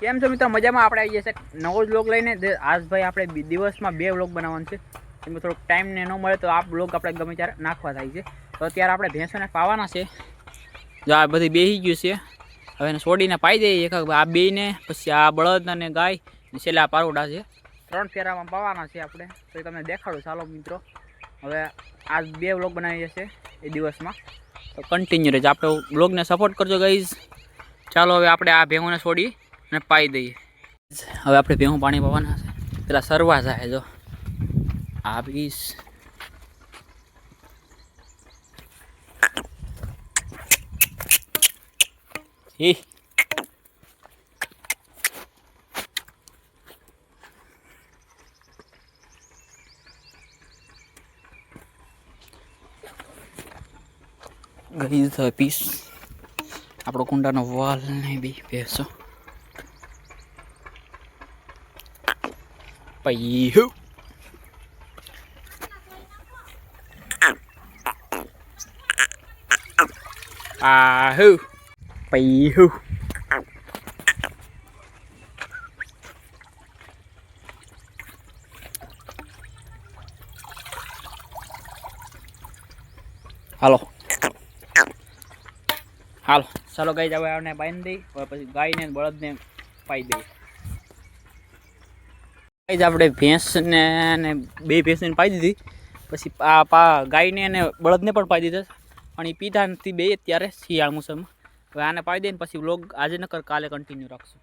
કેમ છો મિત્રો? મજામાં આપણે આવી જશે નવો જ બ્લોગ લઈને. આજ ભાઈ આપણે દિવસમાં બે વ્લોગ બનાવવાનું છે. એમાં થોડોક ટાઈમ ને ન મળે તો આ બ્લોગ આપણે ગમે ત્યારે નાખવા થાય છે. તો અત્યારે આપણે ભેંસોને પાવાના છે. જો આ બધી બેસી ગયું છે. હવે એને છોડીને પાઈ દઈએ એક આ બેને પછી આ બળદ અને ગાય. છેલ્લે આ પારોડા છે. ત્રણ ફેરામાં પાવાના છે આપણે. તો તમને દેખાડું. ચાલો મિત્રો. હવે આજ બે વ્લોગ બનાવી જશે એ દિવસમાં. તો કન્ટિન્યુ રહેજો. આપણે બ્લોગને સપોર્ટ કરજો ગઈઝ ચાલો હવે આપણે આ ભેહુંને છોડી અને પાઈ દઈએ. હવે આપણે ભેહું પાણી પાવાના છે. પેલા સરવા જાય જો. આપીશ હે. ગઈ પીસ. આપણો કુંડાનો વાલ ને બી ભેંસો પૈહુ આહુ પૈહુ હાલો હાલો ચાલો ગાઈ હવે આને બાંધી દઈ હવે પછી ગાયને ને બળદને પાઈ દઈએ ગાઈ આપણે ભેંસને ને બે ભેંસને પાઈ દીધી. પછી આ પા ગાયને અને બળદને પણ પાઈ દીધા પણ એ પીધા નથી બે ત્યારે શિયાળ મોસમમાં હવે આને પાઈ દઈને પછી વ્લોગ આજે નકર કાલે કન્ટિન્યુ રાખશું.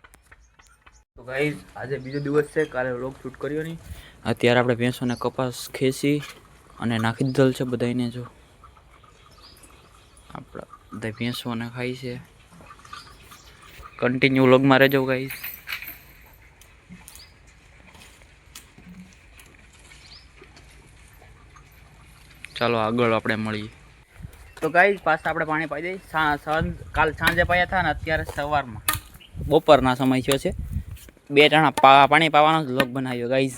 તો ગાઈ આજે બીજો દિવસ છે કાલે વ્લોગ શૂટ કર્યો નહીં. અત્યારે આપણે ભેંસોને કપાસ ખેંચી અને નાખી દીધેલ છે બધાને જો. આપણા બધા ભેંસોને ખાય છે. કન્ટિન્યુ વ્લોગમાં રહેજો ગાઈઝ ચાલો આગળ આપણે મળીએ. તો ગાઈ પાછા આપણે પાણી પાઈ દઈએ સાંજ કાલ સાંજે પાયા હતા ને અત્યારે સવારમાં. બપોરના સમય થયો છે. બે ટાણા પાણી પાવાનો જ લોક બનાવ્યો ગાઈઝ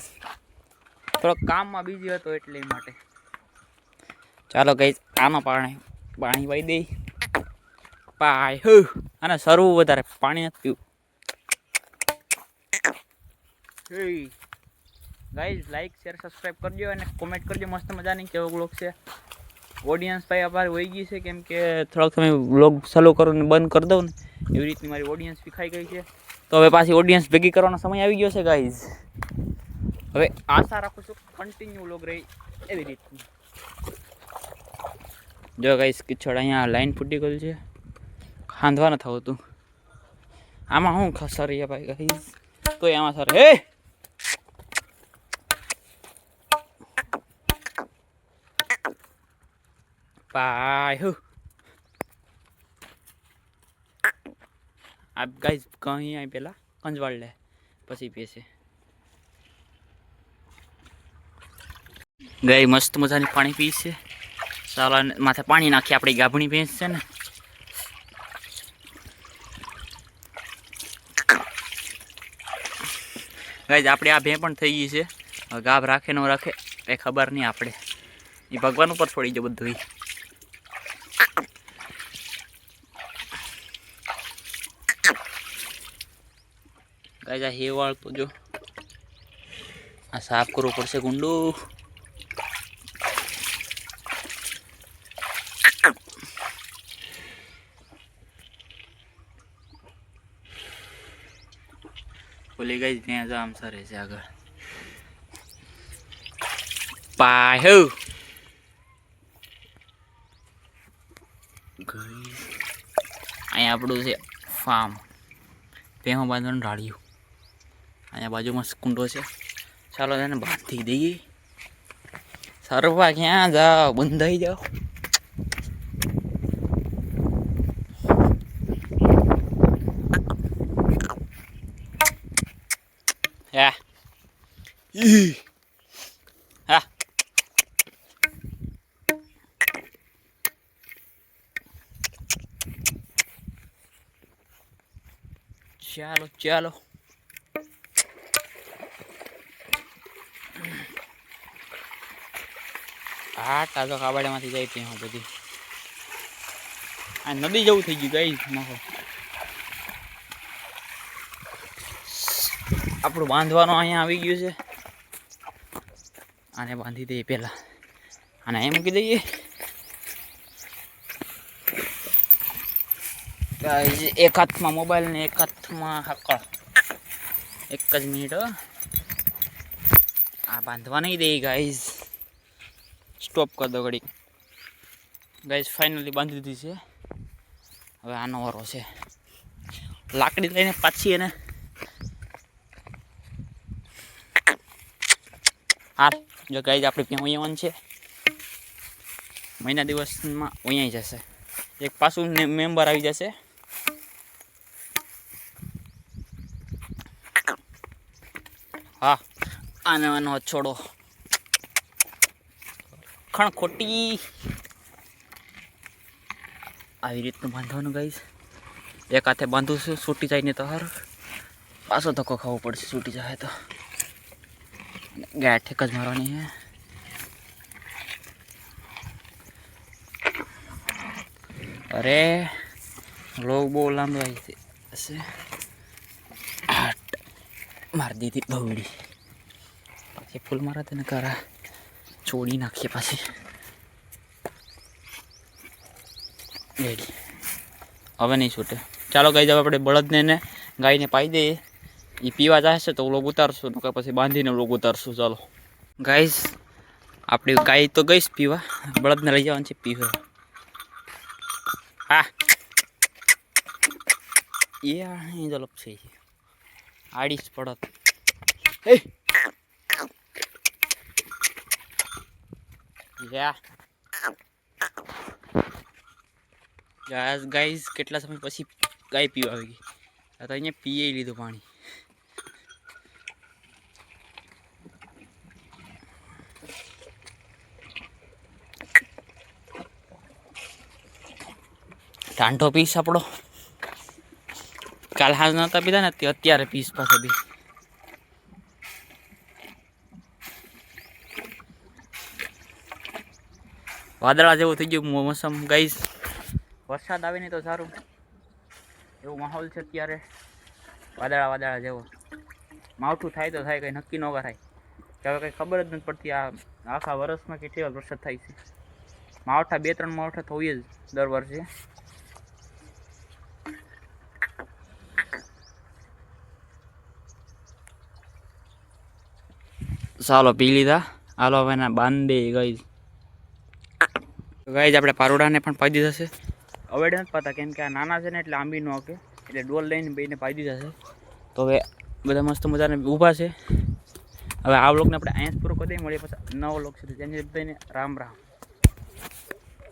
થોડોક કામમાં બીજી હતો એટલે માટે. ચાલો ગાઈઝ આનો પાણી પાણી પાઈ દઈ. પાય હુ. અને સરવું વધારે પાણી નથી પીવું. ગાઈઝ લાઈક શેર સબસ્ક્રાઈબ કરજો અને કોમેન્ટ કરજો. મસ્ત મજાની કેવો બ્લોગ છે. ઓડિયન્સ ભાઈ અમારે વહી ગઈ છે, કેમ કે થોડોક તમે વ્લોગ ચાલુ કરો ને બંધ કરી દઉં ને. એવી રીતની મારી ઓડિયન્સ વિખાઈ ગઈ છે. તો હવે પાછી ઓડિયન્સ ભેગી કરવાનો સમય આવી ગયો છે ગાઈઝ હવે આશા રાખું છું કન્ટિન્યુ લોગ રહી એવી રીતની. જો ગાઈઝ કિચડ અહીંયા લાઈન ફૂટી ગયેલ છે. ખાંધવા ન થતું આમાં શું ખસરીએ ભાઈ ગાઈઝ તો આમાં સર હે પાહુ આ ગાઈઝ કહી અહીં પેલા કંજવાળ લે પછી પીશે ગાય મસ્ત મજાની પાણી પી છે. સાલા માથે પાણી નાખી આપણી ગાભણી ભેંસ છે ને. ગાઈઝ આપણે આ ભેં પણ થઈ ગઈ છે. ગાભ રાખે ન રાખે એ ખબર નહીં આપણે. એ ભગવાન ઉપર છોડી દે બધું ઈ. ગાઈઝ આ હેવાળ તો જો આ સાફ કરવું પડશે ગુંડું બોલી ગઈ ત્યાં જો આમ સરે છે આગળ પાહુ અહીંયા આપણું છે ફાર્મ ભેહો બાંધવાનું ઢાળ્યું. અહીંયા બાજુમાં કુંડો છે. ચાલો તેને બાંધી દઈએ. સરવા ક્યાં જાઓ? બંધાઈ જાઓ હા ઈ. હા ચાલો ચાલો હા તાજો કાબાડામાંથી જાય ત્યાં બધી. આ નદી જેવું થઈ ગયું ગઈ નાખો. આપણું બાંધવાનું અહીંયા આવી ગયું છે. આને બાંધી દઈએ પહેલાં. અને અહીં મૂકી દઈએ. એક હાથમાં મોબાઈલ ને એક હાથમાં હક્કળ એક જ મિનિટ આ બાંધવા નહીં દે ગાઈઝ. સ્ટોપ કર દો ઘડી ગાઈઝ ફાઇનલી બાંધી દીધી છે. હવે આનો વારો છે. લાકડી લઈને પાછી એને. હા, જો ગાઈઝ, આપણે ત્યાં ઉયાવાનું છે. મહિના દિવસમાં ઉયાઈ જશે. એક પાછું મેમ્બર આવી જશે. હા. આને આનો છોડો. ખણ ખોટી. આવી રીતનું બાંધવાનું ગાઈશ એક હાથે બાંધું છું, છૂટી જાય ને તો હાર. પાછો ધક્કો ખાવો પડશે, છૂટી જાય તો. ગાય ઠેક જ મારવાની હે અરે, લોગ બહુ લાંબો હશે મારી દીધી બવડી પછી ફૂલ મારા તેને કરા છોડી નાખીએ પાછી. રેડી. હવે નહીં છૂટે. ચાલો ગાઈ જાવ આપણે બળદને ને ગાયને પાઈ દઈએ. એ પીવા જશે તો લોગ ઉતારશું, નકર પછી બાંધીને લોગ ઉતારશું. ચાલો. ગાઈસ આપણી ગાય તો ગઈશ પીવા. બળદને લઈ જવાનું છે પીવા. હા. એ અહીં જલપ છે આડીશ પડત એ યા ગાય ગાઈઝ કેટલા સમય પછી ગાય પીવા આવી ગઈ આ તો અહીંયા પીએ લીધું પાણી ટાંટો પીસ આપણો કાલ હાજ નહોતા પીધા ને તે અત્યારે પીસ પાસે બી. વાદળા જેવું થઈ ગયું મોસમ ગઈશ વરસાદ આવે નહીં તો સારું. એવો માહોલ છે અત્યારે. વાદળા વાદળા જેવો. માવઠું થાય તો થાય, કંઈ નક્કી ન કરાય. કે હવે કંઈ ખબર જ નથી પડતી આ આખા વર્ષમાં કેટલી વાર વરસાદ થાય છે. માવઠા, બે, ત્રણ માવઠા થવું જ દર વર્ષે. ચાલો પી લીધા. હાલો હવે એના બાંધે ગઈ. ગઈ આપણે પારોડાને પણ પાઈ દીધા છે. હવે નથી પાતા, કેમ કે આ નાના છે ને એટલે આંબી ન હકે. એટલે ડોલ લઈને બેને પાઈ દીધા છે. તો હવે બધા મસ્ત મજાને ઊભા છે. હવે આ વ્લોગને આપણે અહીંયા જ પૂરો કરી દઈએ, મળીએ પછી નવો વ્લોગ છે તેની જઈને રામ રામ.